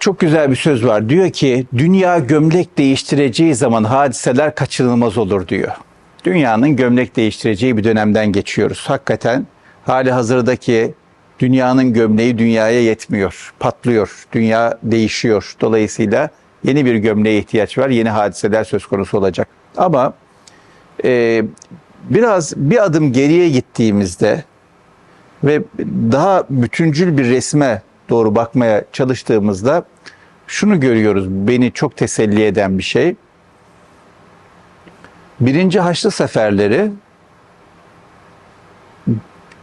çok güzel bir söz var. Diyor ki dünya gömlek değiştireceği zaman hadiseler kaçınılmaz olur diyor. Dünyanın gömlek değiştireceği bir dönemden geçiyoruz. Hakikaten hali hazırdaki dünyanın gömleği dünyaya yetmiyor. Patlıyor. Dünya değişiyor. Dolayısıyla yeni bir gömleğe ihtiyaç var. Yeni hadiseler söz konusu olacak. Ama e, biraz bir adım geriye gittiğimizde ve daha bütüncül bir resme doğru bakmaya çalıştığımızda şunu görüyoruz. Beni çok teselli eden bir şey. Birinci Haçlı Seferleri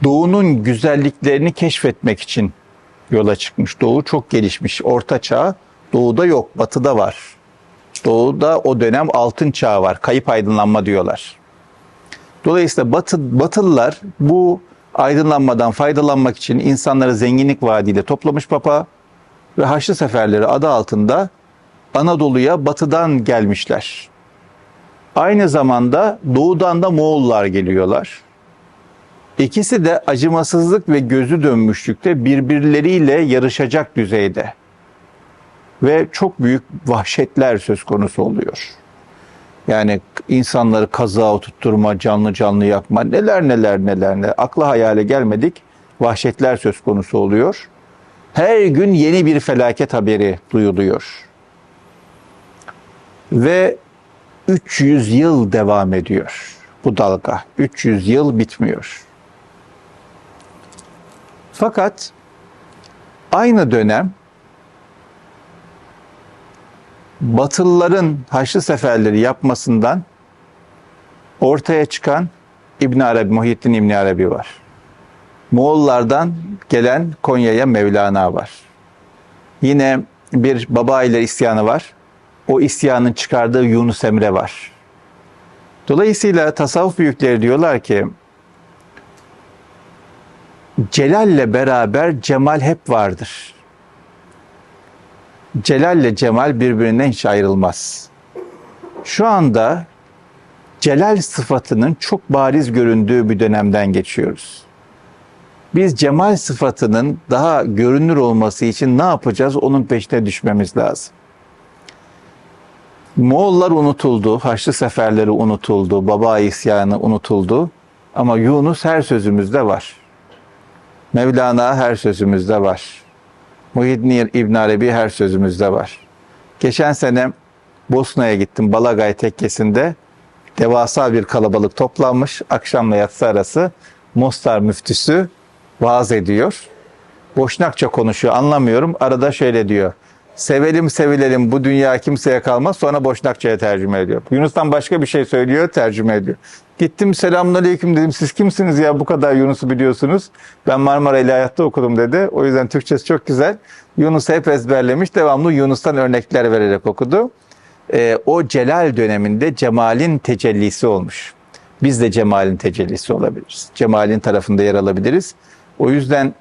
Doğu'nun güzelliklerini keşfetmek için yola çıkmış. Doğu çok gelişmiş. Orta çağ Doğu'da yok, Batı'da var. Doğu'da o dönem altın çağı var. Kayıp aydınlanma diyorlar. Dolayısıyla Batı, Batılılar bu aydınlanmadan faydalanmak için insanları zenginlik vaadiyle toplamış papa ve Haçlı Seferleri adı altında Anadolu'ya batıdan gelmişler. Aynı zamanda doğudan da Moğollar geliyorlar. İkisi de acımasızlık ve gözü dönmüşlükte birbirleriyle yarışacak düzeyde. Ve çok büyük vahşetler söz konusu oluyor. Yani insanları kazığa tutturma, canlı canlı yakma, neler neler neler neler. Akla hayale gelmedik vahşetler söz konusu oluyor. Her gün yeni bir felaket haberi duyuluyor. Ve 300 yıl devam ediyor bu dalga. 300 yıl bitmiyor. Fakat aynı dönem Batılıların Haçlı seferleri yapmasından ortaya çıkan İbn Arabi, Muhyiddin İbn Arabi var. Moğollardan gelen Konya'ya Mevlana var. Yine bir baba ile isyanı var. O isyanın çıkardığı Yunus Emre var. Dolayısıyla tasavvuf büyükleri diyorlar ki Celal'le beraber cemal hep vardır. Celal'le cemal birbirinden hiç ayrılmaz. Şu anda celal sıfatının çok bariz göründüğü bir dönemden geçiyoruz. Biz cemal sıfatının daha görünür olması için ne yapacağız? Onun peşine düşmemiz lazım. Moğollar unutuldu, Haçlı seferleri unutuldu, Baba isyanı unutuldu. Ama Yunus her sözümüzde var. Mevlana her sözümüzde var. Muhyiddin İbn Arabi her sözümüzde var. Geçen sene Bosna'ya gittim Balagay tekkesinde. Devasa bir kalabalık toplanmış. Akşamla yatsı arası Mostar müftüsü vaaz ediyor. Boşnakça konuşuyor anlamıyorum. Arada şöyle diyor. Sevelim sevilelim bu dünya kimseye kalmaz. Sonra Boşnakça'ya tercüme ediyor. Yunus'tan başka bir şey söylüyor tercüme ediyor. Gittim selamünaleyküm dedim. Siz kimsiniz ya bu kadar Yunus'u biliyorsunuz. Ben Marmara İlahiyat'ta okudum dedi. O yüzden Türkçesi çok güzel. Yunus'u hep ezberlemiş. Devamlı Yunus'tan örnekler vererek okudu. Ee, o Celal döneminde Cemal'in tecellisi olmuş. Biz de Cemal'in tecellisi olabiliriz. Cemal'in tarafında yer alabiliriz. O yüzden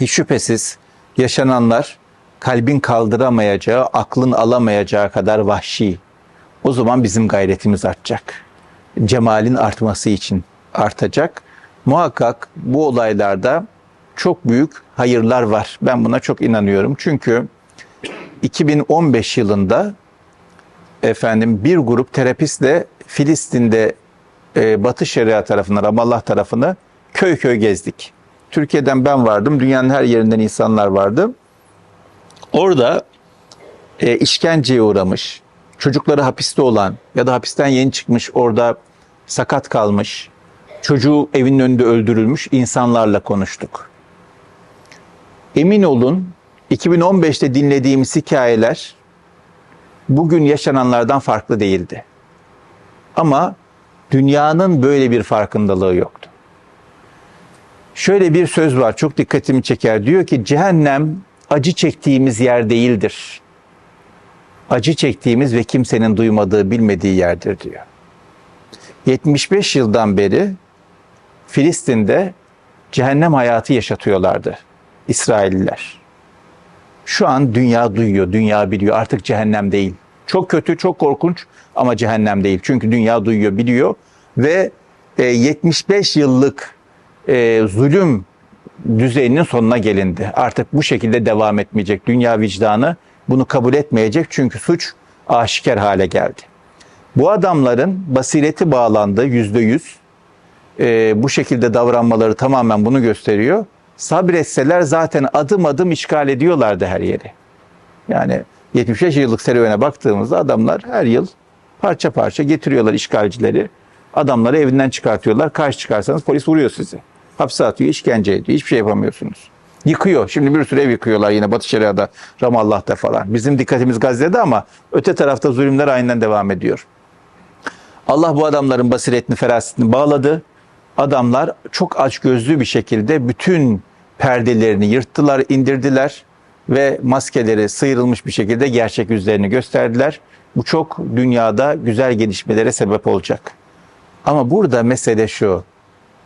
hiç şüphesiz yaşananlar kalbin kaldıramayacağı, aklın alamayacağı kadar vahşi. O zaman bizim gayretimiz artacak. Cemalin artması için artacak. Muhakkak bu olaylarda çok büyük hayırlar var. Ben buna çok inanıyorum. Çünkü 2015 yılında efendim bir grup terapistle Filistin'de e, Batı Şeria tarafını, Ramallah tarafını köy köy gezdik. Türkiye'den ben vardım, dünyanın her yerinden insanlar vardı. Orada e, işkenceye uğramış, çocukları hapiste olan ya da hapisten yeni çıkmış orada sakat kalmış, çocuğu evinin önünde öldürülmüş insanlarla konuştuk. Emin olun 2015'te dinlediğimiz hikayeler bugün yaşananlardan farklı değildi. Ama dünyanın böyle bir farkındalığı yoktu. Şöyle bir söz var çok dikkatimi çeker. Diyor ki cehennem acı çektiğimiz yer değildir. Acı çektiğimiz ve kimsenin duymadığı, bilmediği yerdir diyor. 75 yıldan beri Filistin'de cehennem hayatı yaşatıyorlardı İsrailliler. Şu an dünya duyuyor, dünya biliyor. Artık cehennem değil. Çok kötü, çok korkunç ama cehennem değil. Çünkü dünya duyuyor, biliyor ve 75 e, yıllık e, zulüm düzeyinin sonuna gelindi. Artık bu şekilde devam etmeyecek. Dünya vicdanı bunu kabul etmeyecek çünkü suç aşikar hale geldi. Bu adamların basireti bağlandı yüzde yüz. Ee, bu şekilde davranmaları tamamen bunu gösteriyor. Sabretseler zaten adım adım işgal ediyorlardı her yeri. Yani 75 yıllık serüvene baktığımızda adamlar her yıl parça parça getiriyorlar işgalcileri. Adamları evinden çıkartıyorlar. Karşı çıkarsanız polis vuruyor sizi. Hapse atıyor, işkence ediyor. Hiçbir şey yapamıyorsunuz. Yıkıyor. Şimdi bir sürü ev yıkıyorlar yine Batı Şeria'da, Ramallah'ta falan. Bizim dikkatimiz Gazze'de ama öte tarafta zulümler aynen devam ediyor. Allah bu adamların basiretini, ferasetini bağladı. Adamlar çok açgözlü bir şekilde bütün perdelerini yırttılar, indirdiler ve maskeleri sıyrılmış bir şekilde gerçek yüzlerini gösterdiler. Bu çok dünyada güzel gelişmelere sebep olacak. Ama burada mesele şu.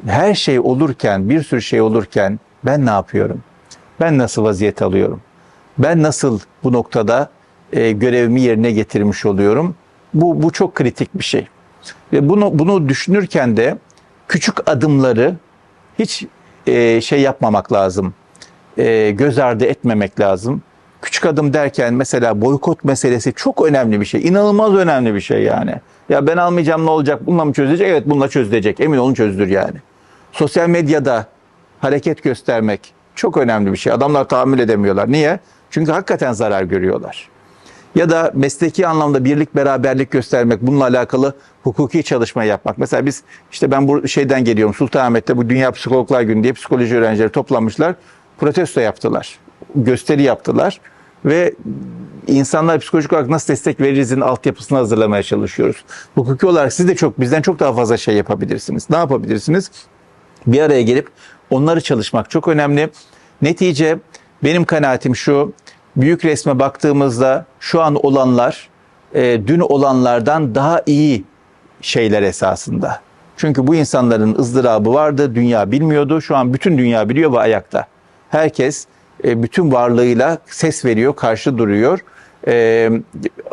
Her şey olurken, bir sürü şey olurken ben ne yapıyorum? Ben nasıl vaziyet alıyorum? Ben nasıl bu noktada e, görevimi yerine getirmiş oluyorum? Bu, bu çok kritik bir şey. Ve bunu, bunu düşünürken de küçük adımları hiç e, şey yapmamak lazım. E, göz ardı etmemek lazım. Küçük adım derken mesela boykot meselesi çok önemli bir şey. İnanılmaz önemli bir şey yani. Ya ben almayacağım ne olacak? Bununla mı çözülecek? Evet bununla çözülecek. Emin olun çözülür yani. Sosyal medyada hareket göstermek çok önemli bir şey. Adamlar tahammül edemiyorlar. Niye? Çünkü hakikaten zarar görüyorlar. Ya da mesleki anlamda birlik beraberlik göstermek, bununla alakalı hukuki çalışma yapmak. Mesela biz işte ben bu şeyden geliyorum Sultanahmet'te bu Dünya Psikologlar Günü diye psikoloji öğrencileri toplanmışlar. Protesto yaptılar. Gösteri yaptılar ve insanlar psikolojik olarak nasıl destek veririzin altyapısını hazırlamaya çalışıyoruz. Hukuki olarak siz de çok bizden çok daha fazla şey yapabilirsiniz. Ne yapabilirsiniz? Bir araya gelip onları çalışmak çok önemli. Netice benim kanaatim şu. Büyük resme baktığımızda şu an olanlar e, dün olanlardan daha iyi şeyler esasında. Çünkü bu insanların ızdırabı vardı, dünya bilmiyordu. Şu an bütün dünya biliyor ve ayakta. Herkes e, bütün varlığıyla ses veriyor, karşı duruyor. E,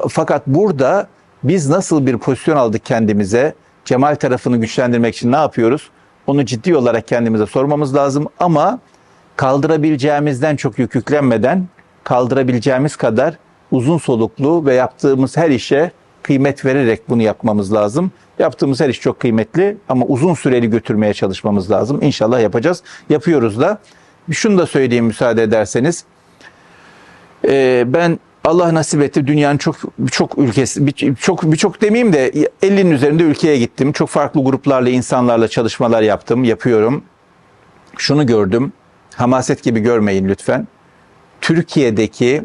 fakat burada biz nasıl bir pozisyon aldık kendimize? Cemal tarafını güçlendirmek için ne yapıyoruz? Onu ciddi olarak kendimize sormamız lazım ama kaldırabileceğimizden çok yük yüklenmeden kaldırabileceğimiz kadar uzun soluklu ve yaptığımız her işe kıymet vererek bunu yapmamız lazım. Yaptığımız her iş çok kıymetli ama uzun süreli götürmeye çalışmamız lazım. İnşallah yapacağız. Yapıyoruz da. Şunu da söyleyeyim müsaade ederseniz. Ee, ben Allah nasip etti dünyanın çok çok ülkesi çok birçok demeyeyim de 50'nin üzerinde ülkeye gittim. Çok farklı gruplarla, insanlarla çalışmalar yaptım, yapıyorum. Şunu gördüm. Hamaset gibi görmeyin lütfen. Türkiye'deki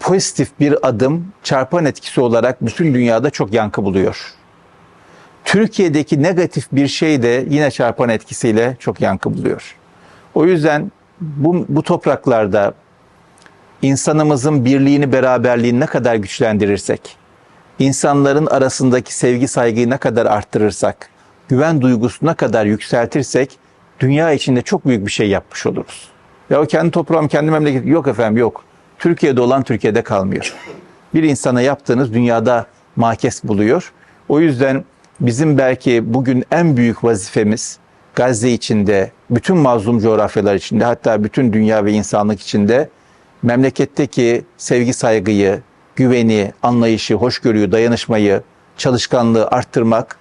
pozitif bir adım çarpan etkisi olarak bütün dünyada çok yankı buluyor. Türkiye'deki negatif bir şey de yine çarpan etkisiyle çok yankı buluyor. O yüzden bu, bu topraklarda insanımızın birliğini, beraberliğini ne kadar güçlendirirsek, insanların arasındaki sevgi saygıyı ne kadar arttırırsak, güven duygusunu ne kadar yükseltirsek, dünya içinde çok büyük bir şey yapmış oluruz. Ya o kendi toprağım, kendi memleket yok efendim yok. Türkiye'de olan Türkiye'de kalmıyor. Bir insana yaptığınız dünyada makes buluyor. O yüzden bizim belki bugün en büyük vazifemiz Gazze içinde, bütün mazlum coğrafyalar içinde, hatta bütün dünya ve insanlık içinde memleketteki sevgi saygıyı, güveni, anlayışı, hoşgörüyü, dayanışmayı, çalışkanlığı arttırmak,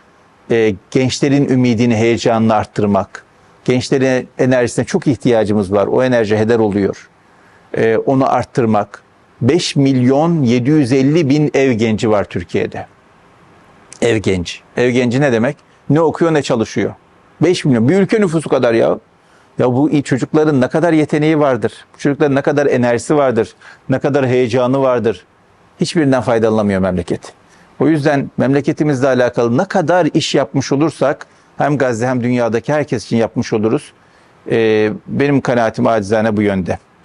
e, gençlerin ümidini, heyecanını arttırmak, gençlerin enerjisine çok ihtiyacımız var. O enerji heder oluyor. E, onu arttırmak. 5 milyon 750 bin ev genci var Türkiye'de. Ev genci. Ev genci ne demek? Ne okuyor ne çalışıyor. 5 milyon. Bir ülke nüfusu kadar ya. Ya bu çocukların ne kadar yeteneği vardır. Bu çocukların ne kadar enerjisi vardır. Ne kadar heyecanı vardır. Hiçbirinden faydalanamıyor memleket. O yüzden memleketimizle alakalı ne kadar iş yapmış olursak hem Gazze hem dünyadaki herkes için yapmış oluruz. Ee, benim kanaatim acizane bu yönde.